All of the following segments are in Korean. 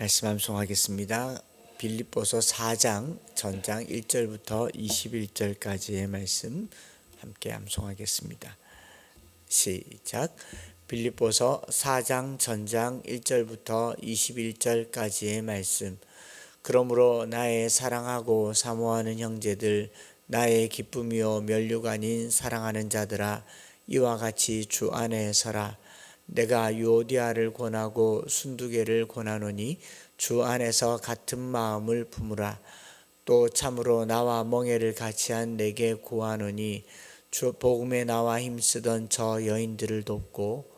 말씀 암송하겠습니다. 빌립보서 4장 전장 1절부터 21절까지의 말씀 함께 암송하겠습니다. 시작. 빌립보서 4장 전장 1절부터 21절까지의 말씀. 그러므로 나의 사랑하고 사모하는 형제들 나의 기쁨이요 멸류관인 사랑하는 자들아 이와 같이 주 안에 서라 내가 유오디아를 권하고 순두개를 권하노니 주 안에서 같은 마음을 품으라. 또 참으로 나와 멍에를 같이 한 내게 구하노니 주 복음에 나와 힘쓰던 저 여인들을 돕고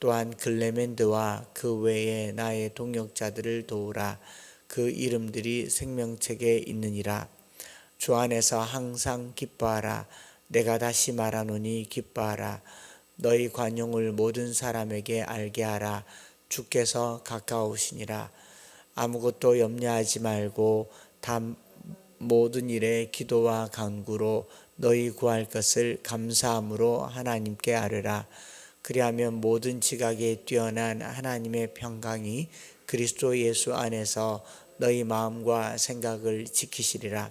또한 글레멘드와 그 외에 나의 동역자들을 도우라. 그 이름들이 생명책에 있느니라. 주 안에서 항상 기뻐하라. 내가 다시 말하노니 기뻐하라 너희 관용을 모든 사람에게 알게 하라. 주께서 가까우시니라. 아무것도 염려하지 말고 다 모든 일에 기도와 간구로 너희 구할 것을 감사함으로 하나님께 아뢰라. 그리하면 모든 지각에 뛰어난 하나님의 평강이 그리스도 예수 안에서 너희 마음과 생각을 지키시리라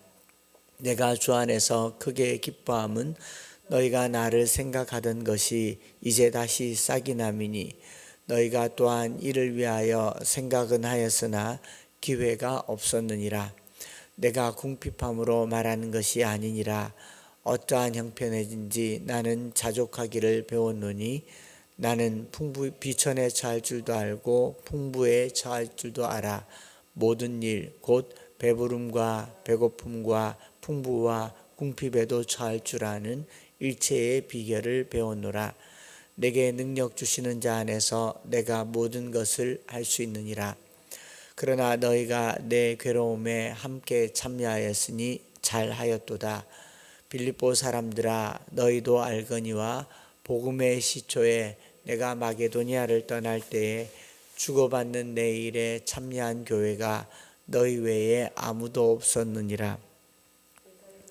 내가 주 안에서 크게 기뻐함은 너희가 나를 생각하던 것이 이제 다시 싹이 남이니 너희가 또한 이를 위하여 생각은 하였으나 기회가 없었느니라. 내가 궁핍함으로 말하는 것이 아니니라. 어떠한 형편에든지 나는 자족하기를 배웠노니 나는 풍부 비천에 처할 줄도 알고 풍부에 처할 줄도 알아 모든 일 곧 배부름과 배고픔과 풍부와 궁핍에도 처할 줄 아는 일체의 비결을 배웠노라. 내게 능력 주시는 자 안에서 내가 모든 것을 할 수 있느니라. 그러나 너희가 내 괴로움에 함께 참여하였으니 잘하였도다. 빌립보 사람들아 너희도 알거니와 복음의 시초에 내가 마게도니아를 떠날 때에 주고받는 내 일에 참여한 교회가 너희 외에 아무도 없었느니라.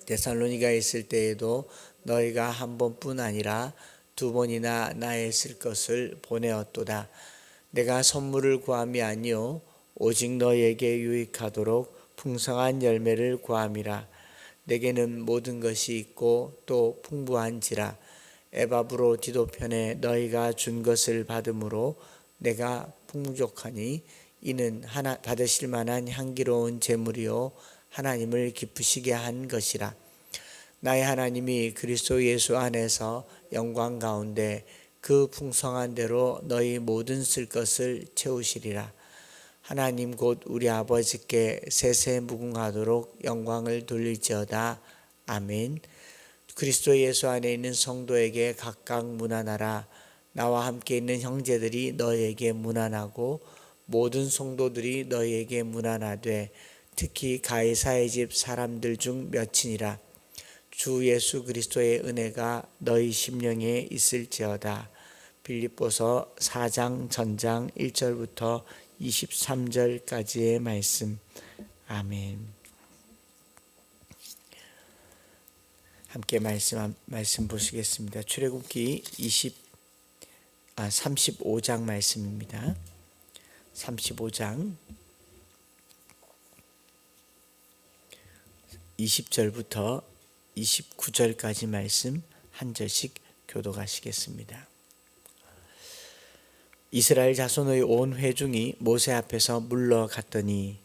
데살로니가 있을 때에도 너희가 한 번뿐 아니라 두 번이나 나의 쓸 것을 보내었도다. 내가 선물을 구함이 아니요 오직 너에게 유익하도록 풍성한 열매를 구함이라. 내게는 모든 것이 있고 또 풍부한지라. 에바브로 디도편에 너희가 준 것을 받음으로 내가 풍족하니 이는 하나 받으실 만한 향기로운 제물이요 하나님을 기쁘시게 한 것이라. 나의 하나님이 그리스도 예수 안에서 영광 가운데 그 풍성한 대로 너희 모든 쓸 것을 채우시리라. 하나님 곧 우리 아버지께 세세 무궁하도록 영광을 돌릴지어다. 아멘. 그리스도 예수 안에 있는 성도에게 각각 문안하라. 나와 함께 있는 형제들이 너에게 문안하고 모든 성도들이 너에게 문안하되 특히 가이사의 집 사람들 중 몇이니라. 주 예수 그리스도의 은혜가 너희 심령에 있을지어다. 빌립보서 4장 전장 1절부터 23절까지의 말씀. 아멘. 함께 말씀 말씀 보시겠습니다. 출애굽기 20 아, 35장 말씀입니다. 35장 20절부터 29절까지 말씀 한 절씩 교독하시겠습니다. 이스라엘 자손의 온 회중이 모세 앞에서 물러갔더니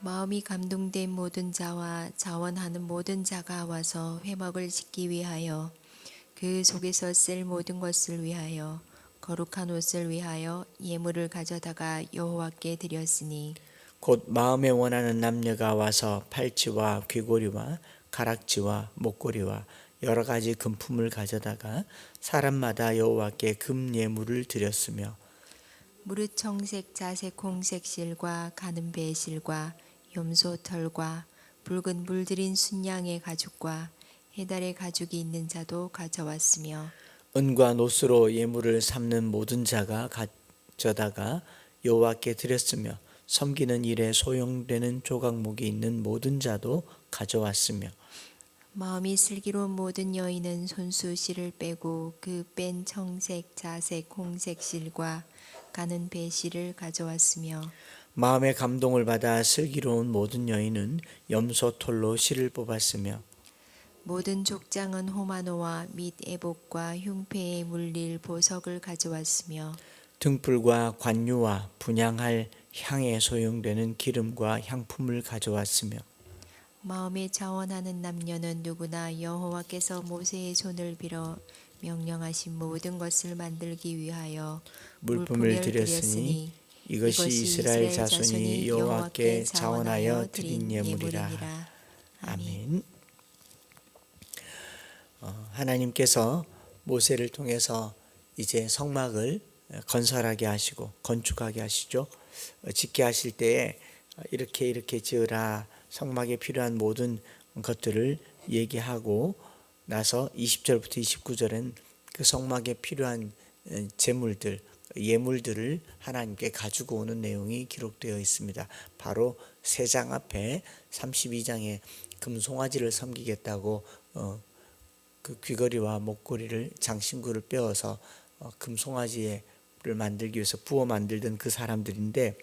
마음이 감동된 모든 자와 자원하는 모든 자가 와서 회막을 짓기 위하여 그 속에서 쓸 모든 것을 위하여 거룩한 옷을 위하여 예물을 가져다가 여호와께 드렸으니 곧 마음에 원하는 남녀가 와서 팔찌와 귀고리와 가락지와 목걸이와 여러 가지 금품을 가져다가 사람마다 여호와께 금 예물을 드렸으며 무릇 청색 자색 홍색 실과 가는 배 실과 염소 털과 붉은 물들인 순양의 가죽과 해달의 가죽이 있는 자도 가져왔으며 은과 노스로 예물을 삼는 모든 자가 가져다가 여호와께 드렸으며 섬기는 일에 소용되는 조각목이 있는 모든 자도 가져왔으며 마음이 슬기로운 모든 여인은 손수 실을 빼고 그 뺀 청색 자색 홍색 실과 가는 배 실을 가져왔으며 마음의 감동을 받아 슬기로운 모든 여인은 염소 털로 실을 뽑았으며 모든 족장은 호마노와 및 애복과 흉패에 물릴 보석을 가져왔으며 등불과 관유와 분양할 향에 소용되는 기름과 향품을 가져왔으며 마음에 자원하는 남녀는 누구나 여호와께서 모세의 손을 빌어 명령하신 모든 것을 만들기 위하여 물품을 드렸으니 이것이 이스라엘 자손이 여호와께 자원하여 드린 예물이라. 아멘. 어, 하나님께서 모세를 통해서 이제 성막을 건설하게 하시고 건축하게 하시죠. 어, 짓게 하실 때에 이렇게 이렇게 지으라 성막에 필요한 모든 것들을 얘기하고 나서 20절부터 29절은 그 성막에 필요한 어, 재물들 예물들을 하나님께 가지고 오는 내용이 기록되어 있습니다. 바로 세 장 앞에 32장에 금송아지를 섬기겠다고 어, 그 귀걸이와 목걸이를 장신구를 빼어서 어, 금송아지 를 만들기 위해서 부어 만들던 그 사람들인데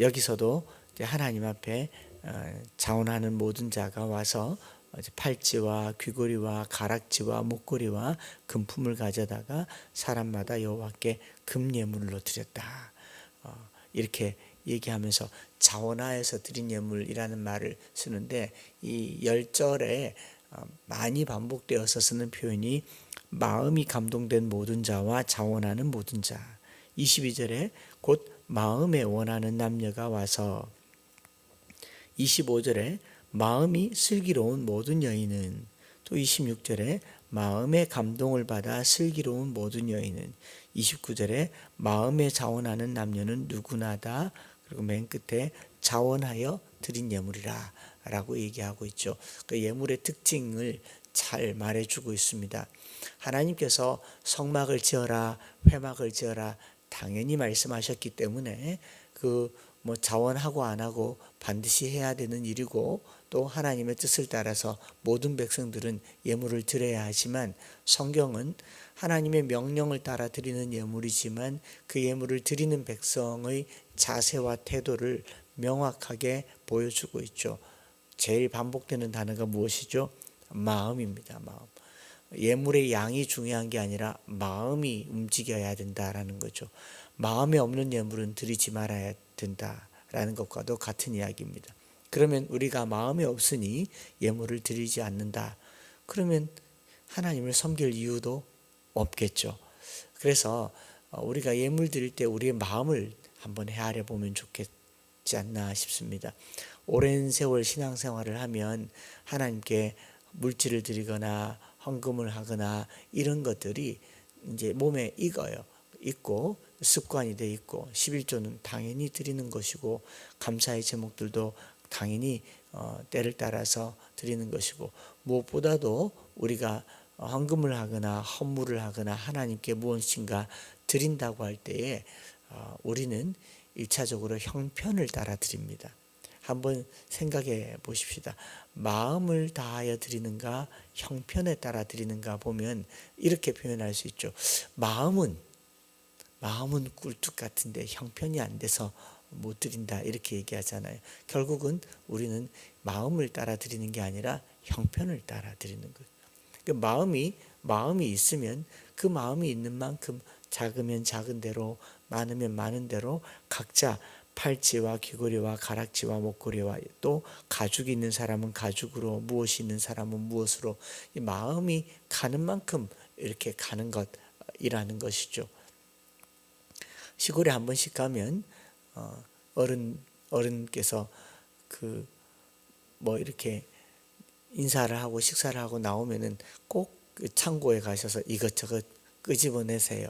여기서도 하나님 앞에 어, 자원하는 모든 자가 와서 팔찌와 귀걸이와 가락지와 목걸이와 금품을 가져다가 사람마다 여호와께 금예물로 드렸다. 어, 이렇게 얘기하면서 자원하여서 드린 예물이라는 말을 쓰는데 이 열절에 어, 많이 반복되어서 쓰는 표현이 마음이 감동된 모든 자와 자원하는 모든 자. 22절에 곧 마음에 원하는 남녀가 와서 25절에 마음이 슬기로운 모든 여인은 또 26절에 마음의 감동을 받아 슬기로운 모든 여인은 29절에 마음에 자원하는 남녀는 누구나 다 그리고 맨 끝에 자원하여 드린 예물이라 라고 얘기하고 있죠. 그 예물의 특징을 잘 말해주고 있습니다. 하나님께서 성막을 지어라, 회막을 지어라 당연히 말씀하셨기 때문에 그 뭐 자원하고 안 하고 반드시 해야 되는 일이고 또 하나님의 뜻을 따라서 모든 백성들은 예물을 드려야 하지만 성경은 하나님의 명령을 따라 드리는 예물이지만 그 예물을 드리는 백성의 자세와 태도를 명확하게 보여주고 있죠. 제일 반복되는 단어가 무엇이죠? 마음입니다. 마음. 예물의 양이 중요한 게 아니라 마음이 움직여야 된다라는 거죠. 마음에 없는 예물은 드리지 말아야 된다라는 것과도 같은 이야기입니다. 그러면 우리가 마음이 없으니 예물을 드리지 않는다. 그러면 하나님을 섬길 이유도 없겠죠. 그래서 우리가 예물 드릴 때 우리의 마음을 한번 헤아려 보면 좋겠지 않나 싶습니다. 오랜 세월 신앙생활을 하면 하나님께 물질을 드리거나 헌금을 하거나 이런 것들이 이제 몸에 익어요. 있고 습관이 돼 있고 11조는 당연히 드리는 것이고 감사의 제목들도 당연히 어, 때를 따라서 드리는 것이고 무엇보다도 우리가 헌금을 하거나 헌물을 하거나 하나님께 무엇인가 드린다고 할 때에 어, 우리는 일차적으로 형편을 따라 드립니다. 한번 생각해 보십시다. 마음을 다하여 드리는가 형편에 따라 드리는가 보면 이렇게 표현할 수 있죠. 마음은 마음은 꿀뚝 같은데 형편이 안 돼서 못 드린다 이렇게 얘기하잖아요. 결국은 우리는 마음을 따라 드리는 게 아니라 형편을 따라 드리는 거예요. 그 마음이 마음이 있으면 그 마음이 있는 만큼 작으면 작은 대로 많으면 많은 대로 각자 팔찌와 귀걸이와 가락지와 목걸이와 또 가죽이 있는 사람은 가죽으로 무엇이 있는 사람은 무엇으로 이 마음이 가는 만큼 이렇게 가는 것이라는 것이죠. 시골에 한 번씩 가면 어, 어른 어른께서 그 뭐 이렇게 인사를 하고 식사를 하고 나오면은 꼭그 창고에 가셔서 이것저것 끄집어내세요.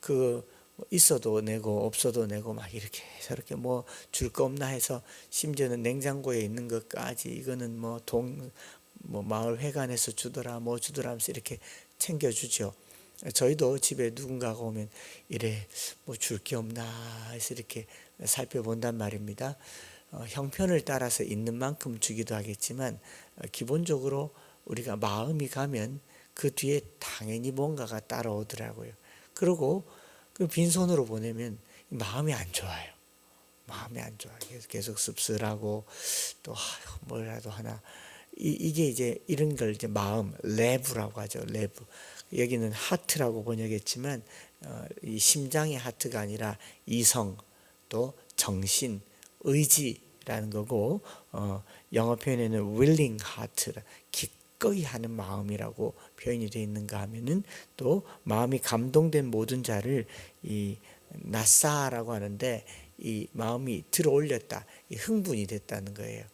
그 있어도 내고 없어도 내고 막 이렇게 저렇게 뭐 줄 거 없나 해서 심지어는 냉장고에 있는 것까지 이거는 뭐동뭐 마을 회관에서 주더라 뭐 주더라 하면서 이렇게 챙겨 주죠. 저희도 집에 누군가가 오면 이래 뭐 줄 게 없나 해서 이렇게 살펴본단 말입니다. 어, 형편을 따라서 있는 만큼 주기도 하겠지만 어, 기본적으로 우리가 마음이 가면 그 뒤에 당연히 뭔가가 따라오더라고요. 그리고 그 빈손으로 보내면 마음이 안 좋아요. 마음이 안 좋아. 계속, 계속 씁쓸하고 또 아휴, 뭐라도 하나 이, 이게 이제 이런 걸 이제 마음 레브라고 하죠. 레브. 여기는 하트라고 번역했지만 어, 이 심장의 하트가 아니라 이성 또 정신 의지라는 거고 어, 영어 표현에는 willing heart 기꺼이 하는 마음이라고 표현이 되어 있는가 하면은 또 마음이 감동된 모든 자를 이 나사라고 하는데 이 마음이 들어올렸다 이 흥분이 됐다는 거예요.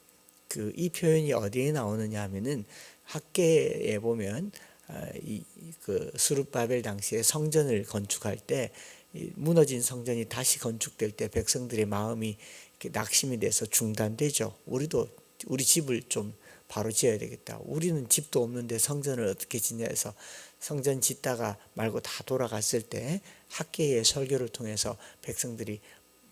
그 이 표현이 어디에 나오느냐 하면은 학계에 보면 아, 이그 수룹바벨 당시에 성전을 건축할 때이 무너진 성전이 다시 건축될 때 백성들의 마음이 낙심이 돼서 중단되죠. 우리도 우리 집을 좀 바로 지어야 되겠다. 우리는 집도 없는데 성전을 어떻게 짓냐 해서 성전 짓다가 말고 다 돌아갔을 때 학계의 설교를 통해서 백성들이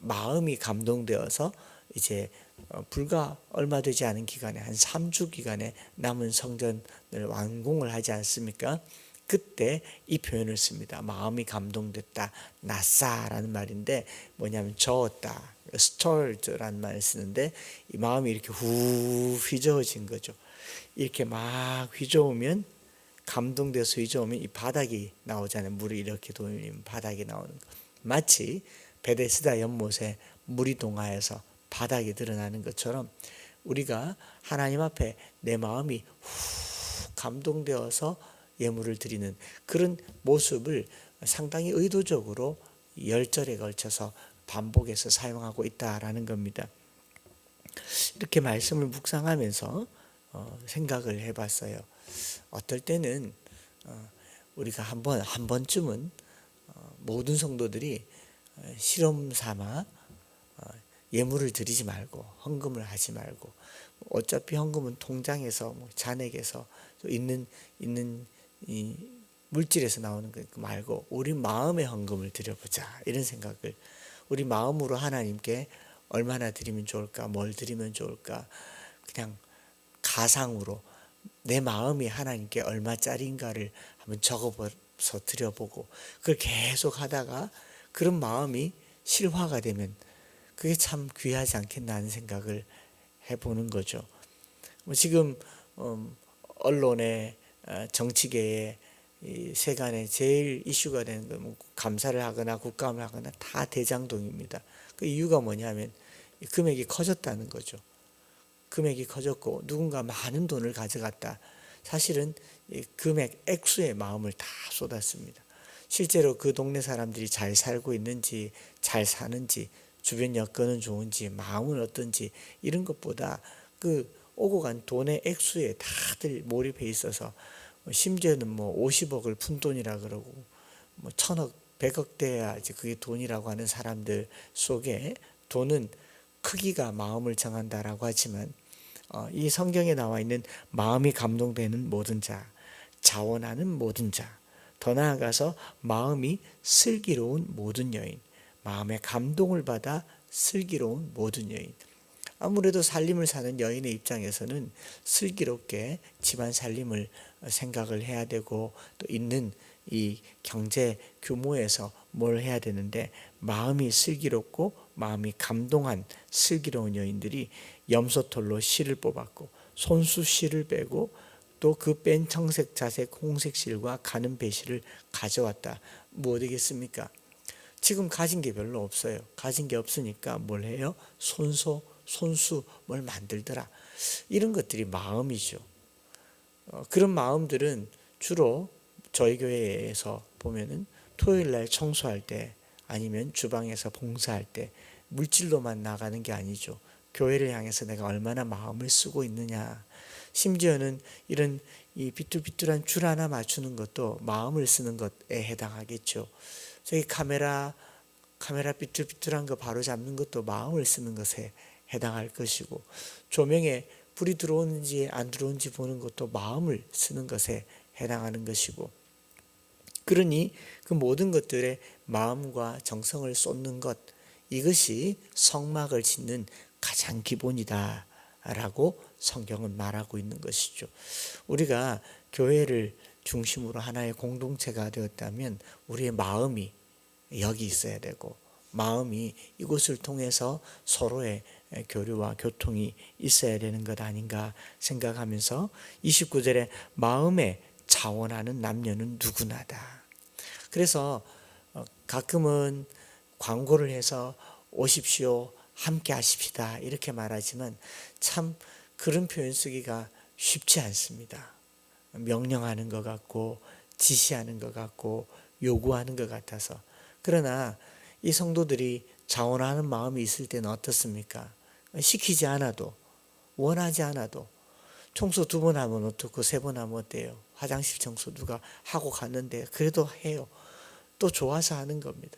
마음이 감동되어서 이제 어, 불과 얼마 되지 않은 기간에 한 3주 기간에 남은 성전을 완공을 하지 않습니까? 그때 이 표현을 씁니다. 마음이 감동됐다. 나사라는 말인데 뭐냐면 저었다. stirred라는 말을 쓰는데 이 마음이 이렇게 후 휘저어진 거죠. 이렇게 막 휘저으면 감동돼서 휘저으면 이 바닥이 나오잖아요. 물이 이렇게 돌리면 바닥이 나오는 거. 마치 베데스다 연못에 물이 동하여서 바닥이 드러나는 것처럼 우리가 하나님 앞에 내 마음이 후 감동되어서 예물을 드리는 그런 모습을 상당히 의도적으로 열절에 걸쳐서 반복해서 사용하고 있다라는 겁니다. 이렇게 말씀을 묵상하면서 어, 생각을 해봤어요. 어떨 때는 어, 우리가 한번 한 번쯤은 어, 모든 성도들이 어, 실험 삼아 어, 예물을 드리지 말고 헌금을 하지 말고 어차피 헌금은 통장에서 뭐 잔액에서 있는 있는 이 물질에서 나오는 거 말고 우리 마음의 헌금을 드려보자 이런 생각을 우리 마음으로 하나님께 얼마나 드리면 좋을까 뭘 드리면 좋을까 그냥 가상으로 내 마음이 하나님께 얼마짜리인가를 한번 적어서 드려보고 그걸 계속 하다가 그런 마음이 실화가 되면 그게 참 귀하지 않겠나 하는 생각을 해보는 거죠. 뭐 지금 음, 언론에 어, 정치계에 이 세간에 제일 이슈가 되는 건뭐 감사를 하거나 국감을 하거나 다 대장동입니다. 그 이유가 뭐냐면 금액이 커졌다는 거죠. 금액이 커졌고 누군가 많은 돈을 가져갔다. 사실은 금액 액수의 마음을 다 쏟았습니다. 실제로 그 동네 사람들이 잘 살고 있는지 잘 사는지 주변 여건은 좋은지 마음은 어떤지 이런 것보다 그 오고 간 돈의 액수에 다들 몰입해 있어서 심지어는 뭐 50억을 푼 돈이라 그러고 뭐 천억, 백억 돼야지 그게 돈이라고 하는 사람들 속에 돈은 크기가 마음을 정한다라고 하지만 어, 이 성경에 나와 있는 마음이 감동되는 모든 자, 자원하는 모든 자, 더 나아가서 마음이 슬기로운 모든 여인, 마음의 감동을 받아 슬기로운 모든 여인. 아무래도 살림을 사는 여인의 입장에서는 슬기롭게 집안 살림을 생각을 해야 되고 또 있는 이 경제 규모에서 뭘 해야 되는데 마음이 슬기롭고 마음이 감동한 슬기로운 여인들이 염소털로 실을 뽑았고 손수 실을 빼고 또 그 뺀 청색 자색 홍색 실과 가는 배실을 가져왔다. 뭐 되겠습니까? 지금 가진 게 별로 없어요. 가진 게 없으니까 뭘 해요? 손소, 손수 뭘 만들더라. 이런 것들이 마음이죠. 어, 그런 마음들은 주로 저희 교회에서 보면은 토요일 날 청소할 때 아니면 주방에서 봉사할 때 물질로만 나가는 게 아니죠. 교회를 향해서 내가 얼마나 마음을 쓰고 있느냐. 심지어는 이런 이 비뚤비뚤한 줄 하나 맞추는 것도 마음을 쓰는 것에 해당하겠죠. 저기 카메라 카메라 삐뚤삐뚤한 거 바로 잡는 것도 마음을 쓰는 것에 해당할 것이고 조명에 불이 들어오는지 안 들어오는지 보는 것도 마음을 쓰는 것에 해당하는 것이고 그러니 그 모든 것들에 마음과 정성을 쏟는 것 이것이 성막을 짓는 가장 기본이다 라고 성경은 말하고 있는 것이죠. 우리가 교회를 중심으로 하나의 공동체가 되었다면 우리의 마음이 여기 있어야 되고 마음이 이곳을 통해서 서로의 교류와 교통이 있어야 되는 것 아닌가 생각하면서 29절에 마음에 자원하는 남녀는 누구나다. 그래서 어, 가끔은 광고를 해서 오십시오, 함께 하십시다 이렇게 말하지만 참 그런 표현 쓰기가 쉽지 않습니다. 명령하는 것 같고 지시하는 것 같고 요구하는 것 같아서 그러나 이 성도들이 자원하는 마음이 있을 때는 어떻습니까? 시키지 않아도 원하지 않아도 청소 두 번 하면 어떻고 세 번 하면 어때요? 화장실 청소 누가 하고 갔는데 그래도 해요. 또 좋아서 하는 겁니다.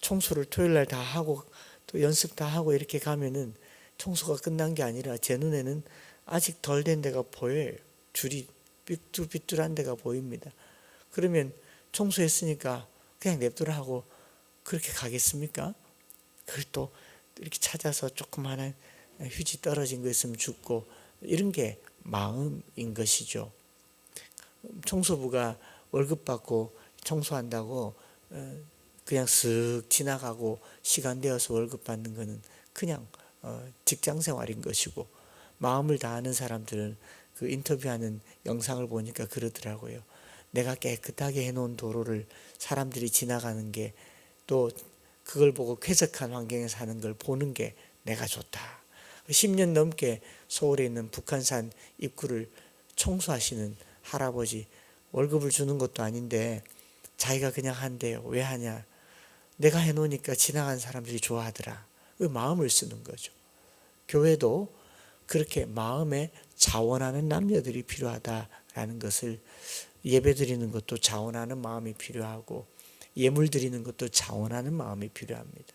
청소를 토요일 날 다 하고 또 연습 다 하고 이렇게 가면은 청소가 끝난 게 아니라 제 눈에는 아직 덜 된 데가 보여요. 줄이 삐뚤삐뚤한 데가 보입니다. 그러면 청소했으니까 그냥 냅두라 하고 그렇게 가겠습니까? 그걸 또 이렇게 찾아서 조그마한 휴지 떨어진 거 있으면 줍고 이런 게 마음인 것이죠. 청소부가 월급 받고 청소한다고 어, 그냥 쓱 지나가고 시간 되어서 월급 받는 것은 그냥 어, 직장 생활인 것이고 마음을 다하는 사람들은 그 인터뷰하는 영상을 보니까 그러더라고요. 내가 깨끗하게 해놓은 도로를 사람들이 지나가는 게 또 그걸 보고 쾌적한 환경에 사는 걸 보는 게 내가 좋다. 10년 넘게 서울에 있는 북한산 입구를 청소하시는 할아버지 월급을 주는 것도 아닌데 자기가 그냥 한대요. 왜 하냐? 내가 해놓으니까 지나간 사람들이 좋아하더라. 그 마음을 쓰는 거죠. 교회도 그렇게 마음에 자원하는 남녀들이 필요하다라는 것을 예배 드리는 것도 자원하는 마음이 필요하고 예물 드리는 것도 자원하는 마음이 필요합니다.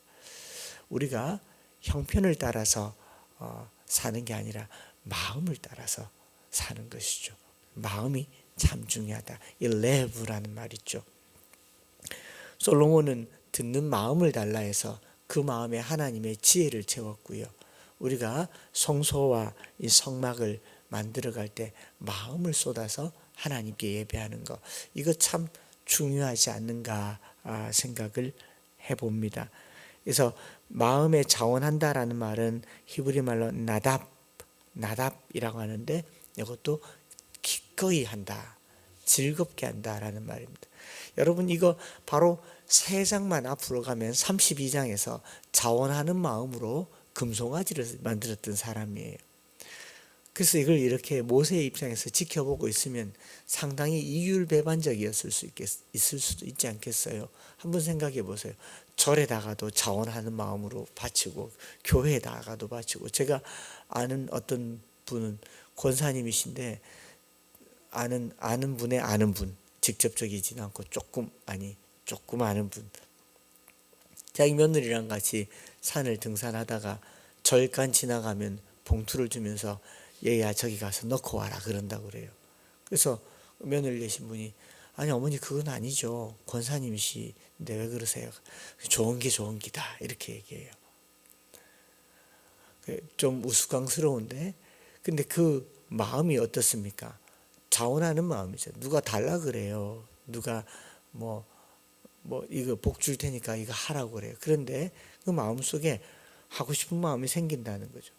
우리가 형편을 따라서 어, 사는 게 아니라 마음을 따라서 사는 것이죠. 마음이 참 중요하다. 이 레브라는 말 있죠. 솔로몬은 듣는 마음을 달라 해서 그 마음에 하나님의 지혜를 채웠고요. 우리가 성소와 이 성막을 만들어 갈 때 마음을 쏟아서 하나님께 예배하는 것 이거 참 중요하지 않는가 아, 생각을 해봅니다. 그래서 마음에 자원한다라는 말은 히브리 말로 나답 나답이라고 하는데 이것도 기꺼이 한다, 즐겁게 한다라는 말입니다. 여러분 이거 바로 세 장만 앞으로 가면 32장에서 자원하는 마음으로 금송아지를 만들었던 사람이에요. 그래서 이걸 이렇게 모세의 입장에서 지켜보고 있으면 상당히 이율배반적이었을 수 있겠, 있을 수도 있지 않겠어요. 한번 생각해 보세요. 절에다가도 자원하는 마음으로 바치고 교회에다가도 바치고 제가 아는 어떤 분은 권사님이신데 아는 아는 분의 아는 분 직접적이진 않고 조금 아니 조금 아는 분 자기 며느리랑 같이 산을 등산하다가 절간 지나가면 봉투를 주면서 얘야 저기 가서 넣고 와라 그런다고 그래요. 그래서 며느리 되신 분이 아니 어머니 그건 아니죠. 권사님이시인데 왜 그러세요? 좋은 게 좋은 기다 이렇게 얘기해요. 좀 우스꽝스러운데 근데 그 마음이 어떻습니까? 자원하는 마음이죠. 누가 달라 그래요. 누가 뭐, 뭐, 이거 복 줄 테니까 이거 하라고 그래요. 그런데 그 마음 속에 하고 싶은 마음이 생긴다는 거죠.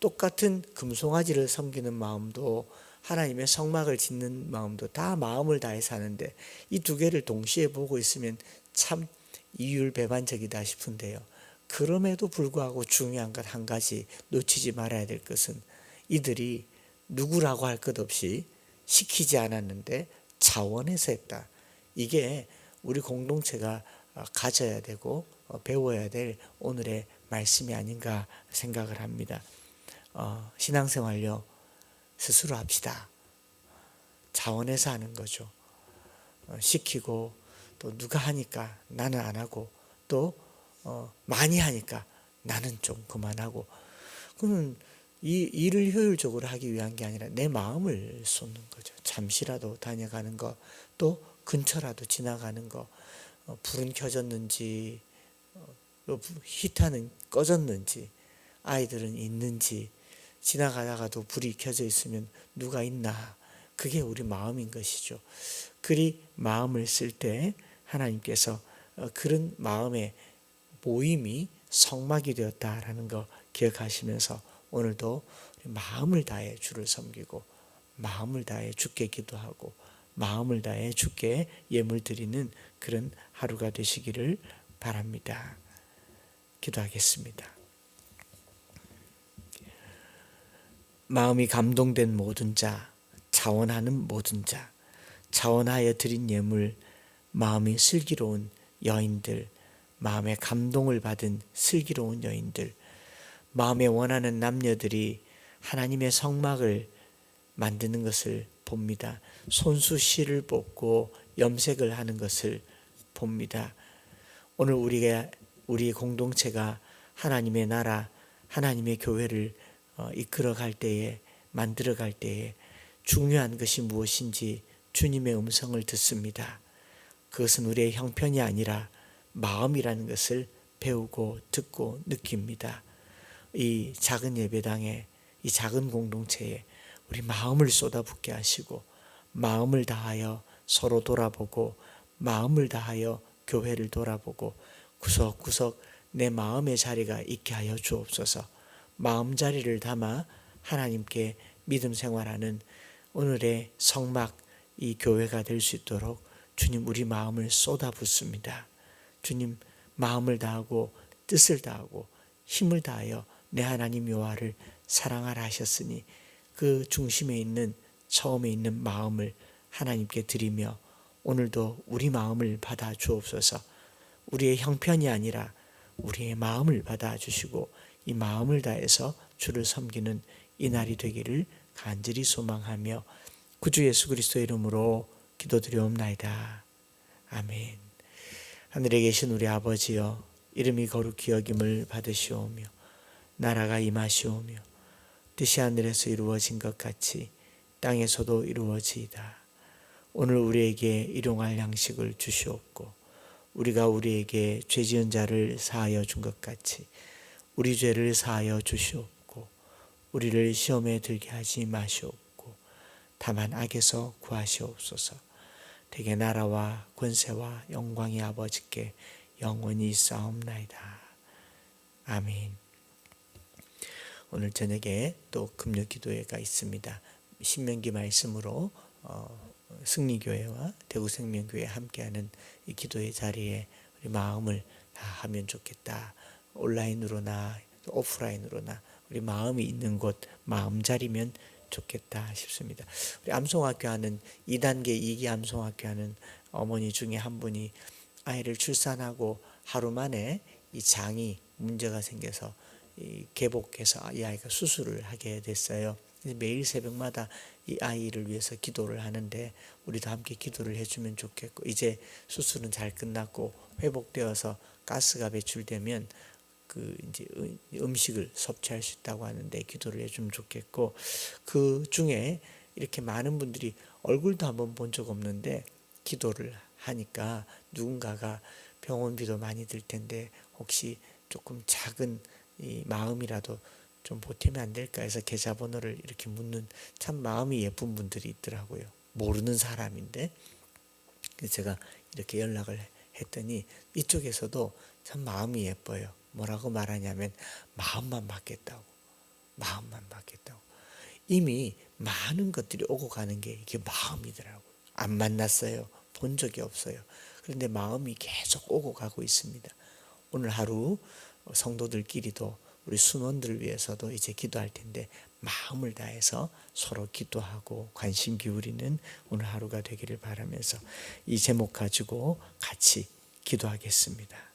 똑같은 금송아지를 섬기는 마음도 하나님의 성막을 짓는 마음도 다 마음을 다해 사는데 이 두 개를 동시에 보고 있으면 참 이율배반적이다 싶은데요. 그럼에도 불구하고 중요한 것 한 가지 놓치지 말아야 될 것은 이들이 누구라고 할 것 없이 시키지 않았는데 자원해서 했다. 이게 우리 공동체가 가져야 되고 배워야 될 오늘의 말씀이 아닌가 생각을 합니다. 어, 신앙생활요 스스로 합시다. 자원해서 하는 거죠. 어, 시키고 또 누가 하니까 나는 안 하고 또 어, 많이 하니까 나는 좀 그만하고 그러면 이 일을 효율적으로 하기 위한 게 아니라 내 마음을 쏟는 거죠. 잠시라도 다녀가는 거, 또 근처라도 지나가는 거, 어, 불은 켜졌는지, 어, 히터는 꺼졌는지, 아이들은 있는지, 지나가다가도 불이 켜져 있으면 누가 있나, 그게 우리 마음인 것이죠. 그리 마음을 쓸 때 하나님께서 어, 그런 마음의 모임이 성막이 되었다라는 거 기억하시면서 오늘도 마음을 다해 주를 섬기고 마음을 다해 주께 기도하고 마음을 다해 주께 예물 드리는 그런 하루가 되시기를 바랍니다. 기도하겠습니다. 마음이 감동된 모든 자, 자원하는 모든 자, 자원하여 드린 예물, 마음이 슬기로운 여인들, 마음에 감동을 받은 슬기로운 여인들, 마음에 원하는 남녀들이 하나님의 성막을 만드는 것을 봅니다. 손수 실을 뽑고 염색을 하는 것을 봅니다. 오늘 우리가 우리 공동체가 하나님의 나라, 하나님의 교회를 어, 이끌어 갈 때에 만들어 갈 때에 중요한 것이 무엇인지 주님의 음성을 듣습니다. 그것은 우리의 형편이 아니라 마음이라는 것을 배우고 듣고 느낍니다. 이 작은 예배당에 이 작은 공동체에 우리 마음을 쏟아붓게 하시고 마음을 다하여 서로 돌아보고 마음을 다하여 교회를 돌아보고 구석구석 내 마음의 자리가 있게 하여 주옵소서. 마음 자리를 담아 하나님께 믿음 생활하는 오늘의 성막 이 교회가 될 수 있도록 주님 우리 마음을 쏟아붓습니다. 주님 마음을 다하고 뜻을 다하고 힘을 다하여 내 하나님 여호와를 사랑하라 하셨으니 그 중심에 있는 처음에 있는 마음을 하나님께 드리며 오늘도 우리 마음을 받아 주옵소서. 우리의 형편이 아니라 우리의 마음을 받아 주시고 이 마음을 다해서 주를 섬기는 이 날이 되기를 간절히 소망하며 구주 예수 그리스도의 이름으로 기도드리옵나이다. 아멘. 하늘에 계신 우리 아버지여 이름이 거룩히 여김을 받으시오며 나라가 임하시오며 뜻이 하늘에서 이루어진 것 같이 땅에서도 이루어지이다. 오늘 우리에게 일용할 양식을 주시옵고 우리가 우리에게 죄 지은 자를 사하여 준 것 같이 우리 죄를 사하여 주시옵고 우리를 시험에 들게 하지 마시옵고 다만 악에서 구하시옵소서. 대개 나라와 권세와 영광이 아버지께 영원히 싸움나이다. 아멘. 오늘 저녁에 또 금요 기도회가 있습니다. 신명기 말씀으로 어, 승리교회와 대구생명교회 함께하는 이 기도의 자리에 우리 마음을 다 하면 좋겠다. 온라인으로나 오프라인으로나 우리 마음이 있는 곳 마음자리면 좋겠다 싶습니다. 우리 암송학교 하는 2단계 2기 암송학교 하는 어머니 중에 한 분이 아이를 출산하고 하루 만에 이 장이 문제가 생겨서 이 개복해서 이 아이가 수술을 하게 됐어요. 매일 새벽마다 이 아이를 위해서 기도를 하는데 우리도 함께 기도를 해주면 좋겠고 이제 수술은 잘 끝났고 회복되어서 가스가 배출되면 그 이제 음식을 섭취할 수 있다고 하는데 기도를 해주면 좋겠고 그 중에 이렇게 많은 분들이 얼굴도 한번 본 적 없는데 기도를 하니까 누군가가 병원비도 많이 들 텐데 혹시 조금 작은 이 마음이라도 좀 보태면 안 될까 해서 계좌번호를 이렇게 묻는 참 마음이 예쁜 분들이 있더라고요. 모르는 사람인데 제가 이렇게 연락을 했더니 이쪽에서도 참 마음이 예뻐요. 뭐라고 말하냐면 마음만 받겠다고. 마음만 받겠다고. 이미 많은 것들이 오고 가는 게 이게 마음이더라고요. 안 만났어요. 본 적이 없어요. 그런데 마음이 계속 오고 가고 있습니다. 오늘 하루 성도들끼리도 우리 순원들을 위해서도 이제 기도할 텐데 마음을 다해서 서로 기도하고 관심 기울이는 오늘 하루가 되기를 바라면서 이 제목 가지고 같이 기도하겠습니다.